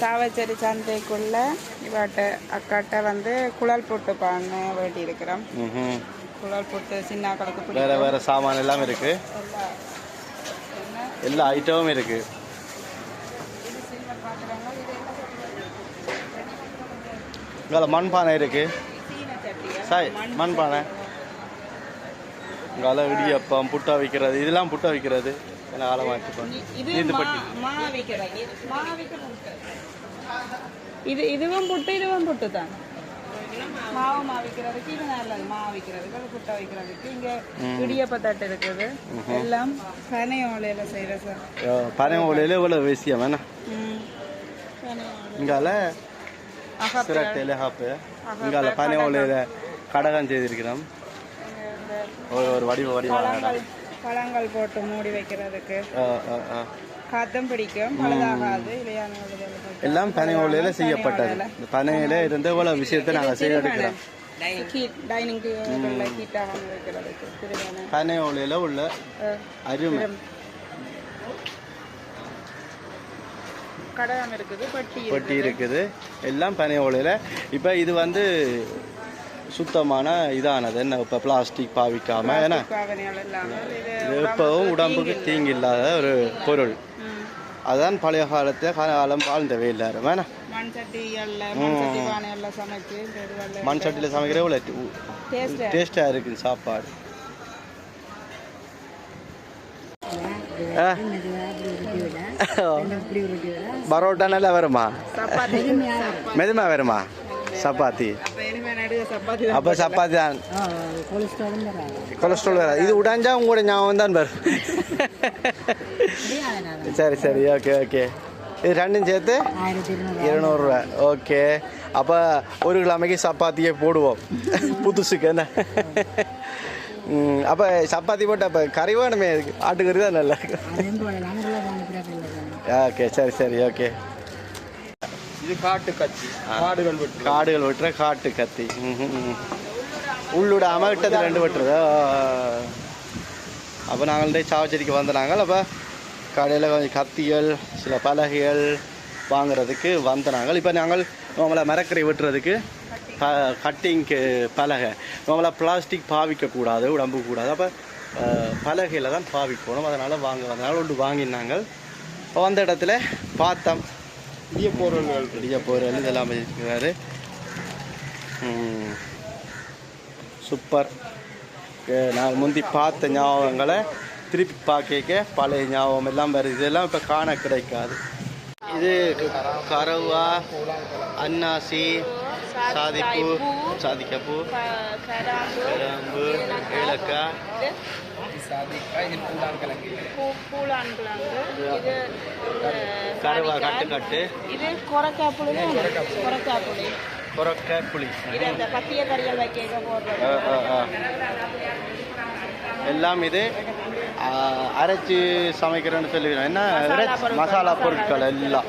சாவச்சேரி சந்தைக்குள்ள இவாட்ட அக்காட்ட வந்து குழல் போட்டு பாங்க வேண்டி இருக்கிறோம். குழல் போட்டு சின்ன கணக்கு வேற வேற சாமான் எல்லாம் இருக்கு. எல்லா ஐட்டமும் இருக்கு. இது சில்வர் பாத்திரங்கள் இது இங்கே மண்பானை இருக்கு. சாய் மண்பானை. இங்கே இடியப்பம் புட்டா வைக்கிறது இதெல்லாம் புட்டா வைக்கிறது. என்ன காலமாச்சு இது நீந்துப்பட்டி மா மா விக்கிறது மா விக்க புட்டு. இது இதுவும் புட்டு இதுவும் புட்டு தான் மாவு மா விக்கிறதுக்கு இது நல்லது. மா விக்கிறதுக்கு அது புட்டை வைக்கிறதுக்கு. இங்க இடியப்ப தட்டு இருக்குது. எல்லாம் பனை ஓலையில செய்யற சார் பனை ஓலையில் இவ்வளோ விஷயம் ஓலை. இங்கால சிரட்டையில் ஹாப்பு இங்கால பனை ஓலையில் கடகம் செய்திருக்கிறோம். ஒரு ஒரு வடிவ வடிவான பழங்கள் போட்டு மூடி வைக்கிறதுக்கு. காத்தம் பிடிக்கும். பழுதாகாது. எல்லாம் பனை ஓலையில் செய்யப்பட்டது. இந்த பனையில இருந்து இவ்வளோ விஷயத்தை நாங்கள் செய்ய எடுக்கிறோம் ஹீட் டைனிங் டேபிளில் ஹீட் ஆகாமல் வைக்கிறதுக்கு திருமணம் பனை ஓலையில் உள்ள அருமை. கடகம் இருக்குது. பெட்டி இருக்குது. எல்லாம் பனை ஓலையில். இப்போ இது வந்து சுத்தமான இதானது. என்ன இப்போ பிளாஸ்டிக் பாவிக்காம ஏன்னா எப்பவும் உடம்புக்கு தீங்கு இல்லாத ஒரு பொருள். ம், அதான் பழைய காலத்தில் காலம் வாழ்ந்தவே எல்லாரும் வேணா மண் சட்டியில் சமைக்கிற இவ்வளோ டேஸ்ட் டேஸ்டாக இருக்குது சாப்பாடு. ஆ. பரோட்டா நல்லா வருமா? மெதுமா வருமா? சப்பாத்தி. அப்போ சப்பாத்தி தான். கொலஸ்ட்ரால் வராது. இது உடைஞ்சா உங்களோட ஞாபகம் தான் வரும். சரி சரி. Okay okay. இது ரெண்டும் சேர்த்து இருநூறுவா. ஓகே. அப்போ ஒரு கிழமைக்கு சப்பாத்தியே போடுவோம். புதுசுக்கு என்ன? அப்போ சப்பாத்தி போட்டு அப்போ கறி வேணுமே. ஆட்டுக்கறி தான் நல்லா ஓகே சரி சரி. ஓகே. இது காட்டு கத்தி. காடுகள் வெட்டு காடுகள் வெட்டுற காட்டு கத்தி. உள்ளுட அமகிட்டது ரெண்டு வெட்டுறது. அப்போ நாங்கள் சாவச்சேரிக்கு வந்தனாங்க. அப்போ கடையில் கொஞ்சம் கத்திகள் சில பலகைகள் வாங்குறதுக்கு வந்தனாங்க. இப்போ நாங்கள் அவங்கள மரக்கரை வெட்டுறதுக்கு ப கட்டிங்க்கு பலகை. அவங்கள பிளாஸ்டிக் பாவிக்கக்கூடாது உடம்பு கூடாது. அப்போ பலகையில் தான் பாவிக்கணும். அதனால் வாங்க வந்தனால ஒன்று வாங்கினாங்க. அப்ப வந்த இடத்துல பார்த்தோம் இடிய பொருள்கள். பெரிய பொருள் இதெல்லாம் வச்சிருக்கிறாரு ம். சூப்பர். நான் முந்தி பார்த்த ஞாபகங்களை திருப்பி பார்க்க பழைய ஞாபகம் எல்லாம் வருது. இதெல்லாம் இப்போ காண கிடைக்காது. இது கரவா அன்னாசி சாதிப்பூ சாதிக்கப்பூ கிராம்பு ஏலக்காய் கிழங்கு இது கருவா கட்டு கட்டு இது கொரக்காய் புளி கொரக்காய் புளி புறக்க புளி இது அந்த பத்திய கறிகள் வைக்க போடுறது. ஆ, ஆ, ஆ. எல்லாம் இது அரைச்சு சமைக்கிறேன்னு சொல்லிடுறோம் என்ன? மசாலா பொருட்கள். எல்லாம்.